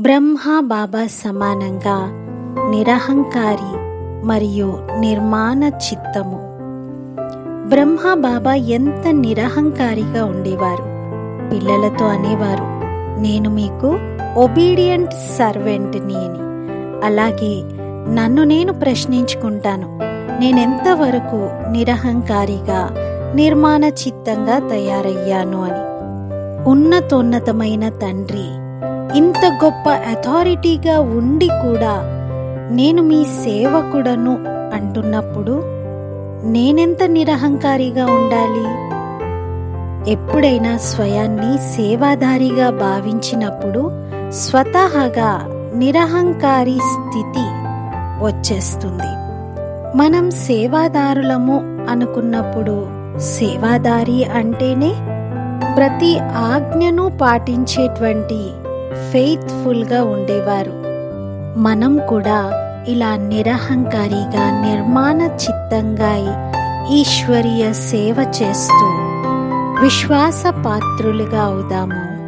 బ్రహ్మ బాబా సమానంగా నిరహంకారి మరియు నిర్మాణ చిత్తము. బ్రహ్మ బాబా ఎంత నిరహంకారిగా ఉండేవారు? పిల్లలతో అనేవారు నేను మీకు ఒబీడియంట్ సర్వెంట్ని అని. అలాగే నన్ను నేను ప్రశ్నించుకుంటాను. నేనెంతవరకు నిరహంకారిగా నిర్మాణ చిత్తంగా తయారయ్యాను అని. ఉన్నతోన్నతమైన తండ్రి ఇంత గొప్ప అథారిటీగా ఉండి కూడా నేను మీ సేవకుడను అంటున్నప్పుడు నేనెంత నిరహంకారిగా ఉండాలి? ఎప్పుడైనా స్వయాన్ని సేవాదారిగా భావించినప్పుడు స్వతహాగా నిరహంకారి స్థితి వచ్చేస్తుంది. మనం సేవాదారులము అనుకున్నప్పుడు సేవాదారి అంటేనే ప్రతి ఆజ్ఞను పాటించేటువంటి ఫెయిత్ఫుల్గా ఉండేవారు. మనం కూడా ఇలా నిరహంకారిగా నిర్మాణ చిత్తంగా ఈశ్వరీయ సేవ చేస్తూ విశ్వాస పాత్రులుగా అవుదాము.